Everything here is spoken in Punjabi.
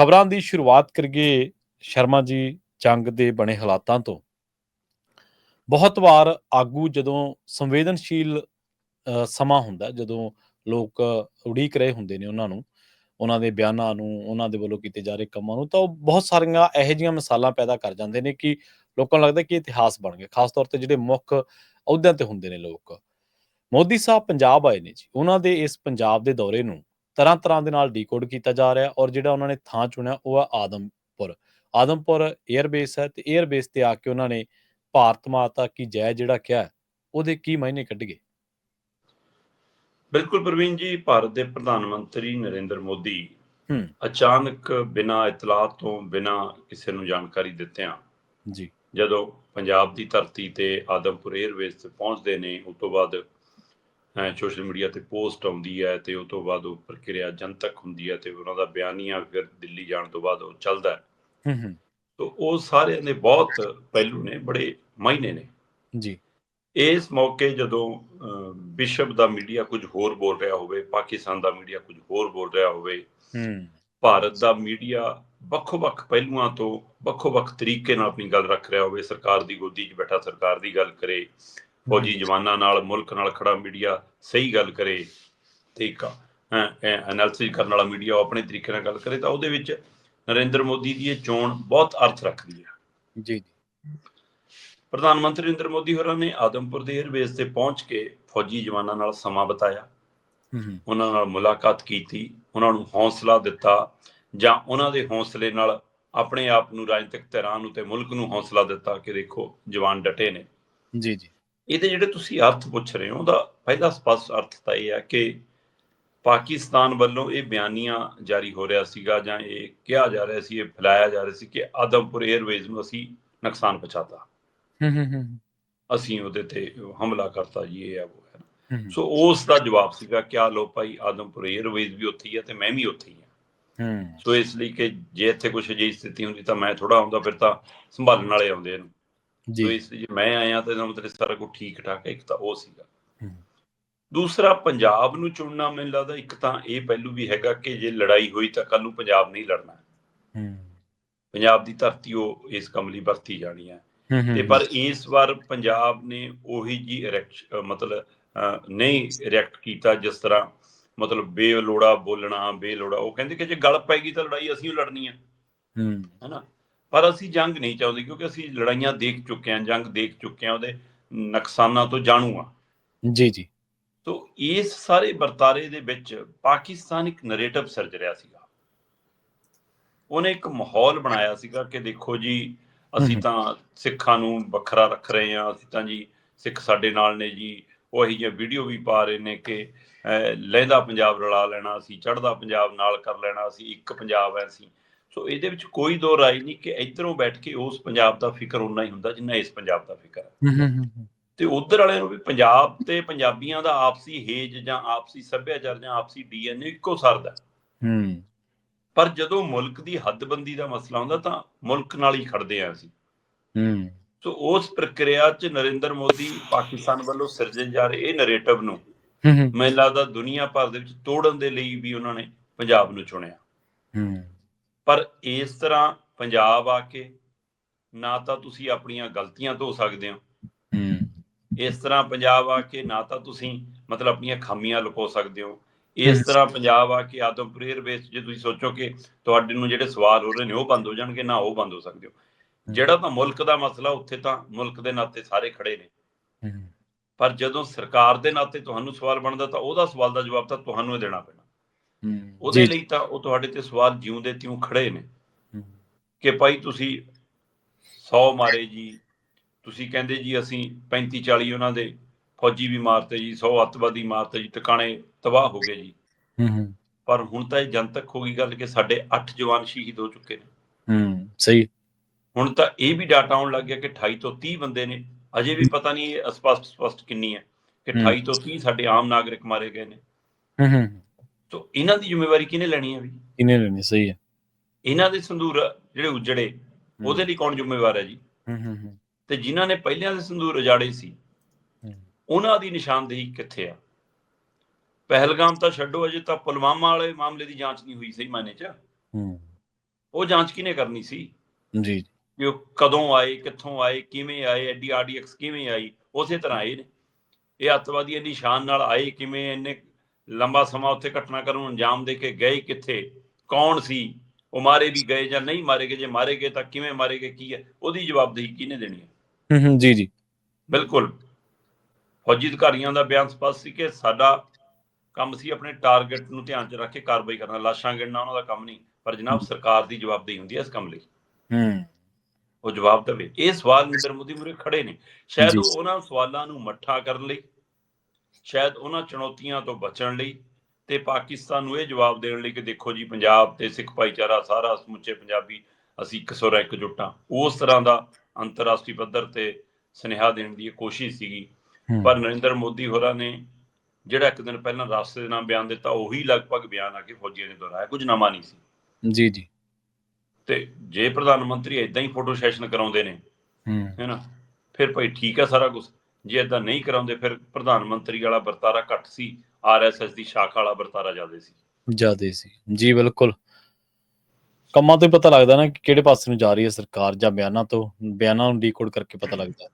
ਖਬਰਾਂ ਦੀ ਸ਼ੁਰੂਆਤ ਕਰੀਏ ਸ਼ਰਮਾ ਜੀ ਜੰਗ ਦੇ ਬਣੇ ਹਾਲਾਤਾਂ ਤੋਂ। ਬਹੁਤ ਵਾਰ ਆਗੂ ਜਦੋਂ ਸੰਵੇਦਨਸ਼ੀਲ ਸਮਾਂ ਹੁੰਦਾ ਜਦੋਂ ਲੋਕ ਉਡੀਕ ਰਹੇ ਹੁੰਦੇ ਨੇ ਉਹਨਾਂ ਨੂੰ, ਉਹਨਾਂ ਦੇ ਬਿਆਨਾਂ ਨੂੰ, ਉਹਨਾਂ ਦੇ ਵੱਲੋਂ ਕੀਤੇ ਜਾ ਰਹੇ ਕੰਮਾਂ ਨੂੰ, ਤਾਂ ਉਹ ਬਹੁਤ ਸਾਰੀਆਂ ਇਹੋ ਜਿਹੀਆਂ ਮਿਸਾਲਾਂ ਪੈਦਾ ਕਰ ਜਾਂਦੇ ਨੇ ਕਿ ਲੋਕਾਂ ਨੂੰ ਲੱਗਦਾ ਕਿ ਇਤਿਹਾਸ ਬਣ ਗਿਆ। ਖਾਸ ਤੌਰ ਤੇ ਜਿਹੜੇ ਮੁੱਖ ਅਹੁਦਿਆਂ ਤੇ ਹੁੰਦੇ ਨੇ ਲੋਕ। ਮੋਦੀ ਸਾਹਿਬ ਪੰਜਾਬ ਆਏ ਨੇ ਜੀ। ਉਹਨਾਂ ਦੇ ਇਸ ਪੰਜਾਬ ਦੇ ਦੌਰੇ ਨੂੰ ਤਰ੍ਹਾਂ ਤਰ੍ਹਾਂ ਦੇ ਨਾਲ ਡੀਕੋਡ ਕੀਤਾ ਜਾ ਰਿਹਾ ਔਰ ਜਿਹੜਾ ਉਹਨਾਂ ਨੇ ਥਾਂ ਚੁਣਿਆ ਉਹ ਆ ਆਦਮਪੁਰ। ਆਦਮਪੁਰ 에ਅਰਬੇਸ ਹੈ ਤੇ 에ਅਰਬੇਸ ਤੇ ਆ ਕੇ ਉਹਨਾਂ ਨੇ ਭਾਰਤ ਮਾਤਾ ਕੀ ਜੈ ਜਿਹੜਾ ਕਿਹਾ ਉਹਦੇ ਕੀ ਮਾਇਨੇ ਕੱਢ ਗਏ? ਬਿਲਕੁਲ ਪ੍ਰਵੀਨ ਜੀ ਭਾਰਤ ਦੇ ਪ੍ਰਧਾਨ ਮੰਤਰੀ ਨਰਿੰਦਰ ਮੋਦੀ ਅਚਾਨਕ ਬਿਨਾ ਇਤਲਾਹ ਤੋਂ ਬਿਨਾ ਕਿਸੇ ਨੂੰ ਜਾਣਕਾਰੀ ਦਿੱਤਿਆਂ ਜੀ। ਜਦੋਂ ਪੰਜਾਬ ਦੀ ਧਰਤੀ ਤੇ ਆਦਮਪੁਰ 에ਅਰਬੇਸ ਤੇ ਪਹੁੰਚਦੇ ਨੇ ਉਸ ਤੋਂ ਬਾਅਦ ਸੋਸ਼ਲ ਮੀਡੀਆ ਤੇ ਪੋਸਟ ਆਉਂਦੀ ਹੈ ਤੇ ਉਸ ਤੋਂ ਬਾਅਦ ਉਹ ਪ੍ਰਕਿਰਿਆ ਜਨਤਕ ਹੁੰਦੀ ਹੈ ਤੇ ਉਹਨਾਂ ਦਾ ਬਿਆਨੀਆ ਫਿਰ ਦਿੱਲੀ ਜਾਣ ਤੋਂ ਬਾਅਦ ਉਹ ਚੱਲਦਾ ਹੈ। ਹੂੰ ਹੂੰ। ਤੋ ਉਹ ਸਾਰਿਆਂ ਦੇ ਬਹੁਤ ਪਹਿਲੂ ਨੇ ਬੜੇ ਮਾਇਨੇ ਨੇ। ਜੀ। ਇਸ ਮੌਕੇ ਜਦੋਂ ਵਿਸ਼ਵ ਦਾ ਮੀਡੀਆ ਕੁਝ ਹੋਰ ਬੋਲ ਰਿਹਾ ਹੋਵੇ ਪਾਕਿਸਤਾਨ ਦਾ ਮੀਡੀਆ ਕੁਝ ਹੋਰ ਬੋਲ ਰਿਹਾ ਹੋਵੇ ਹੂੰ। ਭਾਰਤ ਦਾ ਮੀਡੀਆ ਵੱਖੋ-ਵੱਖ ਪਹਿਲੂਆਂ ਤੋਂ ਵੱਖੋ-ਵੱਖ ਤਰੀਕੇ ਨਾਲ ਆਪਣੀ ਗੱਲ ਰੱਖ ਰਿਹਾ ਹੋਵੇ ਸਰਕਾਰ ਦੀ ਗੋਦੀ 'ਚ ਬੈਠਾ ਸਰਕਾਰ ਦੀ ਗੱਲ ਕਰੇ ਫੌਜੀ ਜਵਾਨਾਂ ਨਾਲ ਮੁਲਕ ਨਾਲ ਖੜਾ ਮੀਡੀਆ ਸਹੀ ਗੱਲ ਕਰੇ ਤੇ ਇੱਕ ਐਨਾਲਿਸਿਸ ਕਰਨ ਵਾਲਾ ਮੀਡੀਆ ਉਹ ਆਪਣੇ ਤਰੀਕੇ ਨਾਲ ਗੱਲ ਕਰੇ ਤਾਂ ਉਹਦੇ ਵਿੱਚ ਨਰਿੰਦਰ ਮੋਦੀ ਦੀ ਇਹ ਚੋਣ ਬਹੁਤ ਅਰਥ ਰੱਖਦੀ ਹੈ ਜੀ ਜੀ। ਪ੍ਰਧਾਨ ਮੰਤਰੀ ਨਰਿੰਦਰ ਮੋਦੀ ਹੋਰਾਂ ਨੇ ਆਦਮਪੁਰ ਦੇ 에ਅਰਬੇਸ ਤੇ ਪਹੁੰਚ ਕੇ ਫੌਜੀ ਜਵਾਨਾਂ ਨਾਲ ਸਮਾਂ ਬਿਤਾਇਆ। ਉਹਨਾਂ ਨਾਲ ਮੁਲਾਕਾਤ ਕੀਤੀ ਉਹਨਾਂ ਨੂੰ ਹੌਸਲਾ ਦਿੱਤਾ ਜਾਂ ਉਹਨਾਂ ਦੇ ਹੌਸਲੇ ਨਾਲ ਆਪਣੇ ਆਪ ਨੂੰ ਰਾਜਨੀਤਿਕ ਧਿਰਾਂ ਨੂੰ ਤੇ ਮੁਲਕ ਨੂੰ ਹੌਸਲਾ ਦਿੱਤਾ ਕਿ ਦੇਖੋ ਜਵਾਨ ਡਟੇ ਨੇ। ਜੀ ਜੀ। ਇਹਦੇ ਜਿਹੜੇ ਤੁਸੀਂ ਅਰਥ ਪੁੱਛ ਰਹੇ ਹੋ ਉਹਦਾ ਪਹਿਲਾ ਸਪਸ਼ਟ ਅਰਥ ਤਾਂ ਇਹ ਹੈ ਕਿ ਪਾਕਿਸਤਾਨ ਵੱਲੋਂ ਇਹ ਬਿਆਨੀਆਂ ਜਾਰੀ ਹੋ ਰਿਹਾ ਸੀਗਾ ਜਾਂ ਇਹ ਕਿਹਾ ਜਾ ਰਿਹਾ ਸੀ ਇਹ ਫੈਲਾਇਆ ਜਾ ਰਿਹਾ ਸੀ ਕਿ ਆਦਮਪੁਰ 에ਅਰਵੇਜ਼ ਨੂੰ ਅਸੀਂ ਨੁਕਸਾਨ ਪਹੁੰਚਾਤਾ। ਹੂੰ ਹੂੰ ਹੂੰ ਅਸੀਂ ਉਹਦੇ ਤੇ ਹਮਲਾ ਕਰਤਾ ਜੀ ਇਹ ਆ ਉਹ ਹੈ ਸੋ ਉਸ ਦਾ ਜਵਾਬ ਸੀਗਾ ਕਿਆ ਲੋ ਭਾਈ ਆਦਮਪੁਰ 에ਅਰਵੇਜ਼ ਵੀ ਉੱਥੇ ਹੀ ਹੈ ਤੇ ਮੈਂ ਵੀ ਉੱਥੇ ਹੀ ਹੂੰ। ਸੋ ਇਸ ਲਈ ਕਿ ਜੇ ਇੱਥੇ ਕੁਝ ਅਜਿਹੀ ਸਥਿਤੀ ਹੁੰਦੀ ਤਾਂ ਮੈਂ ਥੋੜਾ ਆਉਂਦਾ ਫਿਰ ਤਾਂ ਸੰਭਾਲਣ ਵਾਲੇ ਆਉਂਦੇ ਨੇ ਸੋ ਜੀ। ਜੇ ਮੈਂ ਆਇਆ ਤਾਂ ਇਹਦਾ ਮਤਲਬ ਸਾਰਾ ਕੁਝ ਠੀਕ ਠਾਕ ਹੈ ਇੱਕ ਤਾਂ ਉਹ ਸੀਗਾ। ਦੂਸਰਾ ਪੰਜਾਬ ਨੂੰ ਚੁਣਨਾ ਮੈਨੂੰ ਲੱਗਦਾ ਇੱਕ ਤਾਂ ਇਹ ਪਹਿਲੂ ਵੀ ਹੈਗਾ ਕਿ ਜੇ ਲੜਾਈ ਹੋਈ ਤਾਂ ਕੱਲ ਨੂੰ ਪੰਜਾਬ ਨਹੀਂ ਲੜਨਾ। ਹੂੰ। ਪੰਜਾਬ ਦੀ ਧਰਤੀ ਉਹ ਇਸ ਕੰਮ ਲਈ ਵਰਤੀ ਜਾਣੀ ਹੈ। ਤੇ ਪਰ ਇਸ ਵਾਰ ਪੰਜਾਬ ਨੇ ਉਹੀ ਜੀ ਮਤਲਬ ਨਹੀਂ ਰਿਐਕਟ ਕੀਤਾ ਜਿਸ ਤਰ੍ਹਾਂ ਮਤਲਬ ਬੇਲੋੜਾ ਬੋਲਣਾ ਬੇਲੋੜਾ ਉਹ ਕਹਿੰਦੇ ਕਿ ਜੇ ਗੱਲ ਪੈਗੀ ਤਾਂ ਲੜਾਈ ਅਸੀਂ ਲੜਨੀ ਹੈ। ਹੂੰ। ਹੈਨਾ ਪਰ ਅਸੀਂ ਜੰਗ ਨਹੀਂ ਚਾਹੁੰਦੇ ਕਿਉਂਕਿ ਅਸੀਂ ਲੜਾਈਆਂ ਦੇਖ ਚੁੱਕੇ ਹਾਂ ਜੰਗ ਦੇਖ ਚੁੱਕੇ ਹਾਂ ਉਹਦੇ ਨੁਕਸਾਨਾਂ ਤੋਂ ਜਾਣੂ ਹਾਂ। ਜੀ ਜੀ। ਤੋ ਇਸ ਸਾਰੇ ਵਰਤਾਰੇ ਦੇ ਵਿੱਚ ਪਾਕਿਸਤਾਨ ਇੱਕ ਨੈਰੇਟਿਵ ਸਿਰਜ ਰਿਹਾ ਸੀਗਾ। ਉਹਨੇ ਇੱਕ ਮਾਹੌਲ ਬਣਾਇਆ ਸੀਗਾ ਕਿ ਦੇਖੋ ਜੀ ਅਸੀਂ। ਤਾਂ ਸਿੱਖਾਂ ਨੂੰ ਵੱਖਰਾ ਰੱਖ ਰਹੇ ਹਾਂ ਅਸੀਂ ਤਾਂ ਜੀ ਸਿੱਖ ਸਾਡੇ ਨਾਲ ਨੇ ਜੀ ਉਹ ਇਹੀ ਜਿਹੀ ਵੀਡੀਓ ਵੀ ਪਾ ਰਹੇ ਨੇ ਕਿ ਲਹਿੰਦਾ ਪੰਜਾਬ ਰਲਾ ਲੈਣਾ ਅਸੀਂ ਚੜ੍ਹਦਾ ਪੰਜਾਬ ਨਾਲ ਕਰ ਲੈਣਾ ਅਸੀਂ ਇੱਕ ਪੰਜਾਬ ਐ ਅਸੀਂ ਸੋ ਇਹਦੇ ਵਿੱਚ ਕੋਈ ਦੋ ਰਾਏ ਨਹੀਂ ਕਿ ਇਧਰੋਂ ਬੈਠ ਕੇ ਉਸ ਪੰਜਾਬ ਦਾ ਫਿਕਰ ਉਨਾ ਹੀ ਹੁੰਦਾ ਜਿੰਨਾ ਇਸ ਪੰਜਾਬ ਦਾ ਫਿਕਰ ਹੈ। ਤੇ ਉਧਰ ਵਾਲਿਆਂ ਨੂੰ ਵੀ ਪੰਜਾਬ ਤੇ ਪੰਜਾਬੀਆਂ ਦਾ ਆਪਸੀ ਹੇਜ ਜਾਂ ਆਪਸੀ ਸੱਭਿਆਚਾਰ ਜਾਂ ਆਪਸੀ ਡੀਐਨਏ ਇੱਕੋ ਸਰਦਾ ਹੂੰ। ਪਰ ਜਦੋਂ ਮੁਲਕ ਦੀ ਹੱਦਬੰਦੀ ਦਾ ਮਸਲਾ ਹੁੰਦਾ ਤਾਂ ਮੁਲਕ ਨਾਲ ਹੀ ਖੜਦੇ ਆ ਅਸੀਂ। ਹੂੰ। ਸੋ ਉਸ ਪ੍ਰਕਿਰਿਆ 'ਚ ਨਰਿੰਦਰ ਮੋਦੀ ਪਾਕਿਸਤਾਨ ਵੱਲੋਂ ਸਿਰਜੇ ਜਾ ਰਹੇ ਇਹ ਨੈਰੇਟਿਵ ਨੂੰ ਮੈਨੂੰ ਲੱਗਦਾ ਦੁਨੀਆ ਭਰ ਦੇ ਵਿੱਚ ਤੋੜਨ ਦੇ ਲਈ ਵੀ ਉਹਨਾਂ ਨੇ ਪੰਜਾਬ ਨੂੰ ਚੁਣਿਆ। ਹੂੰ। ਪਰ ਇਸ ਤਰ੍ਹਾਂ ਪੰਜਾਬ ਆ ਕੇ ਨਾ ਤਾਂ ਤੁਸੀਂ ਆਪਣੀਆਂ ਗਲਤੀਆਂ ਧੋ ਸਕਦੇ ਹੋ। ਇਸ ਤਰ੍ਹਾਂ ਪੰਜਾਬ ਆ ਕੇ ਨਾ ਤਾਂ ਤੁਸੀਂ ਮਤਲਬ ਆਪਣੀਆਂ ਖਾਮੀਆਂ ਲੁਕੋ ਸਕਦੇ ਹੋ। ਇਸ ਤਰ੍ਹਾਂ ਪੰਜਾਬ ਆ ਕੇ ਆਦਮਪੁਰ 에ਅਰਬੇਸ ਜੇ ਤੁਸੀਂ ਸੋਚੋ ਕਿ ਤੁਹਾਡੇ ਨੂੰ ਜਿਹੜੇ ਸਵਾਲ ਹੋ ਰਹੇ ਨੇ ਉਹ ਬੰਦ ਹੋ ਜਾਣਗੇ ਨਾ ਉਹ ਬੰਦ ਹੋ ਸਕਦੇ ਹੋ। ਜਿਹੜਾ ਤਾਂ ਮੁਲਕ ਦਾ ਮਸਲਾ ਉੱਥੇ ਤਾਂ ਮੁਲਕ ਦੇ ਨਾਤੇ ਸਾਰੇ ਖੜੇ ਨੇ। ਪਰ ਜਦੋਂ ਸਰਕਾਰ ਦੇ ਨਾਤੇ ਤੁਹਾਨੂੰ ਸਵਾਲ ਬਣਦਾ ਤਾਂ ਉਹਦਾ ਸਵਾਲ ਦਾ ਜਵਾਬ ਤਾਂ ਤੁਹਾਨੂੰ ਹੀ ਦੇਣਾ ਪੈਣਾ। ਉਹਦੇ ਲਈ ਤਾਂ ਉਹ ਤੁਹਾਡੇ ਤੇ ਸਵਾਲ ਜਿਉਂਦੇ ਤਿਉਂ ਖੜੇ ਨੇ। ਕਿ ਭਾਈ ਤੁਸੀਂ 100 ਮਾਰੇ ਜੀ ਤੁਸੀਂ ਕਹਿੰਦੇ ਜੀ ਅਸੀਂ 35 40 ਉਹਨਾਂ ਦੇ ਫੌਜੀ ਵੀ ਮਾਰਤੇ ਜੀ 100 ਅੱਤਵਾਦੀ ਮਾਰਤੇ ਜੀ ਟਿਕਾਣੇ ਤਬਾਹ ਹੋ ਗਏ ਜੀ। ਹੂੰ ਹੂੰ। ਪਰ ਹੁਣ ਤਾਂ ਇਹ ਜਨਤਕ ਹੋ ਗਈ ਗੱਲ ਕਿ ਸਾਡੇ 8 ਜਵਾਨ ਸ਼ਹੀਦ ਹੋ ਚੁੱਕੇ ਨੇ। ਹੂੰ ਸਹੀ। ਹੁਣ ਤਾਂ ਇਹ ਵੀ ਡਾਟਾ ਆਉਣ ਲੱਗ ਗਿਆ ਕਿ 28 ਤੋਂ 30 ਬੰਦੇ ਨੇ। ਅਜੇ ਵੀ ਪਤਾ ਨਹੀਂ ਇਹ ਅਸਪਸ਼ਟ ਸਪਸ਼ਟ ਕਿੰਨੀ ਹੈ ਕਿ ਹੂੰ। 28 ਤੋਂ 30 ਸਾਡੇ ਆਮ ਨਾਗਰਿਕ ਮਾਰੇ ਗਏ ਨੇ। ਹੂੰ ਹੂੰ। ਸੋ ਇਹਨਾਂ ਦੀ ਜ਼ਿੰਮੇਵਾਰੀ ਕਿਹਨੇ ਲੈਣੀ ਹੈ ਵੀ? ਕਿਨੇ ਲੈਣੀ? ਸਹੀ ਹੈ। ਇਹਨਾਂ ਦੇ ਸੰਦੂਰ ਜਿਹੜੇ ਉਜੜੇ ਉਹਦੇ ਲਈ ਕੌਣ ਜ਼ਿੰਮੇਵਾਰ ਹੈ ਜੀ? ਹੂੰ ਹੂੰ ਹੂੰ। ਤੇ ਜਿਨ੍ਹਾਂ ਨੇ ਪਹਿਲਿਆਂ ਦੇ ਸੰਦੂਰ ਉਜਾੜੇ ਸੀ ਉਹਨਾਂ ਦੀ ਨਿਸ਼ਾਨਦੇਹੀ ਕਿੱਥੇ ਆ? ਪਹਿਲਗਾਮ ਤਾਂ ਛੱਡੋ ਅਜੇ ਤਾਂ ਪੁਲਵਾਮਾ ਵਾਲੇ ਮਾਮਲੇ ਦੀ ਜਾਂਚ ਨਹੀਂ ਹੋਈ ਸਹੀ ਮਾਨੇ ਚ। ਹੂੰ। ਉਹ ਜਾਂਚ ਕਿਹਨੇ ਕਰਨੀ ਸੀ? ਜੀ। ਕਿ ਉਹ ਕਦੋਂ ਆਏ ਕਿੱਥੋਂ ਆਏ ਕਿਵੇਂ ਆਏ ਐਡੀ ਆਰਡੀਐਕਸ ਕਿਵੇਂ ਆਈ? ਉਸੇ ਤਰ੍ਹਾਂ ਆਏ ਨੇ। ਇਹ ਅੱਤਵਾਦੀ ਇੰਨੀ ਸ਼ਾਨ ਨਾਲ ਆਏ ਕਿਵੇਂ ਇੰਨੇ ਲੰਬਾ ਸਮਾਂ ਉੱਥੇ ਘਟਨਾਕ੍ਰਮ ਨੂੰ ਅੰਜਾਮ ਦੇ ਕੇ ਗਏ ਕਿੱਥੇ? ਕੌਣ ਸੀ? ਉਹ ਮਾਰੇ ਵੀ ਗਏ ਜਾਂ ਨਹੀਂ ਮਾਰੇ ਗਏ? ਜੇ ਮਾਰੇ ਗਏ ਤਾਂ ਕਿਵੇਂ ਮਾਰੇ ਗਏ? ਕੀ ਹੈ? ਉਹਦੀ ਜਵਾਬਦੇਹੀ ਕਿਹਨੇ ਦੇਣੀ ਹੈ? ਹੂੰ ਹੂੰ ਜੀ ਜੀ। ਬਿਲਕੁਲ। ਫੌਜੀ ਅਧਿਕਾਰੀਆਂ ਦਾ ਬਿਆਨ ਸਪਸ਼ਟ ਸੀ ਕਿ ਸਾਡਾ ਕੰਮ ਸੀ ਆਪਣੇ ਟਾਰਗੇਟ ਨੂੰ ਧਿਆਨ 'ਚ ਰੱਖ ਕੇ ਕਾਰਵਾਈ ਕਰਨਾ। ਲਾਸ਼ਾਂ ਗਿਣਨਾ ਉਹਨਾਂ ਦਾ ਕੰਮ ਨਹੀਂ। ਪਰ ਜਨਾਬ ਸਰਕਾਰ ਦੀ ਜਵਾਬਦੇਹੀ ਹੁੰਦੀ ਹੈ ਇਸ ਕੰਮ ਲਈ। ਹੂੰ। ਉਹ ਜਵਾਬ ਦੇਵੇ। ਇਹ ਸਵਾਲ ਨਰਿੰਦਰ ਮੋਦੀ ਮੂਰੇ ਖੜੇ ਨੇ। ਸ਼ਾਇਦ ਉਹਨਾਂ ਸਵਾਲਾਂ ਨੂੰ ਮੱਠਾ ਕਰਨ ਲਈ ਸ਼ਾਇਦ ਉਹਨਾਂ ਚੁਣੌਤੀਆਂ ਤੋਂ ਬਚਣ ਲਈ ਤੇ ਪਾਕਿਸਤਾਨ ਨੂੰ ਇਹ ਜਵਾਬ ਦੇਣ ਲਈ ਕਿ ਦੇਖੋ ਜੀ ਪੰਜਾਬ ਤੇ ਸਿੱਖ ਭਾਈਚਾਰਾ ਸਾਰਾ ਸਮੁੱਚੇ ਪੰਜਾਬੀ ਅਸੀਂ ਇੱਕ ਸੁਰ ਇੱਕ ਜੁੱਟਾਂ ਉਸ ਤਰ੍ਹਾਂ ਦਾ ਅੰਤਰਰਾਸ਼ਟਰੀ ਪੱਧਰ ਤੇ ਸੁਨੇਹਾ ਦੇਣ ਦੀ ਕੋਸ਼ਿਸ਼ ਸੀਗੀ। ਪਰ ਨਰਿੰਦਰ ਮੋਦੀ ਹੋਰਾਂ ਨੇ ਜਿਹੜਾ ਇੱਕ ਦਿਨ ਪਹਿਲਾਂ ਰਾਸ਼ਟਰ ਦੇ ਨਾਮ ਬਿਆਨ ਦਿੱਤਾ ਉਹੀ ਲਗਭਗ ਬਿਆਨ ਆ ਕੇ ਫੌਜੀਆਂ ਨੇ ਦੁਹਰਾਇਆ ਕੁਝ ਨਵਾਂ ਨਹੀਂ ਸੀ। ਜੀ ਜੀ। ਤੇ ਜੇ ਪ੍ਰਧਾਨ ਮੰਤਰੀ ਇਦਾਂ ਹੀ ਫੋਟੋ ਸੈਸ਼ਨ ਕਰਾਉਂਦੇ ਨੇ ਹੂੰ। ਹੈਨਾ ਫਿਰ ਭਾਈ ਠੀਕ ਹੈ ਸਾਰਾ ਕੁਝ ਜੇ ਇਦਾਂ ਨਹੀਂ ਕਰਾਉਂਦੇ, ਫਿਰ ਪ੍ਰਧਾਨ ਮੰਤਰੀ ਵਾਲਾ ਵਰਤਾਰਾ ਘੱਟ ਸੀ ਆਰਐਸਐਸ ਦੀ ਸ਼ਾਖਾ ਵਾਲਾ ਵਰਤਾਰਾ ਜ਼ਿਆਦਾ ਸੀ। ਜਿਆਦੇ ਸੀ। ਜੀ, ਬਿਲਕੁਲ। ਕੰਮਾਂ ਤੋਂ ਹੀ ਪਤਾ ਲੱਗਦਾ ਨਾ ਕਿ ਕਿਹੜੇ ਪਾਸੇ ਨੂੰ ਜਾ ਰਹੀ ਹੈ ਸਰਕਾਰ ਜਾਂ ਬਿਆਨਾਂ ਤੋਂ, ਬਿਆਨਾਂ ਨੂੰ ਡੀਕੋਡ ਕਰਕੇ ਪਤਾ ਲੱਗਦਾ।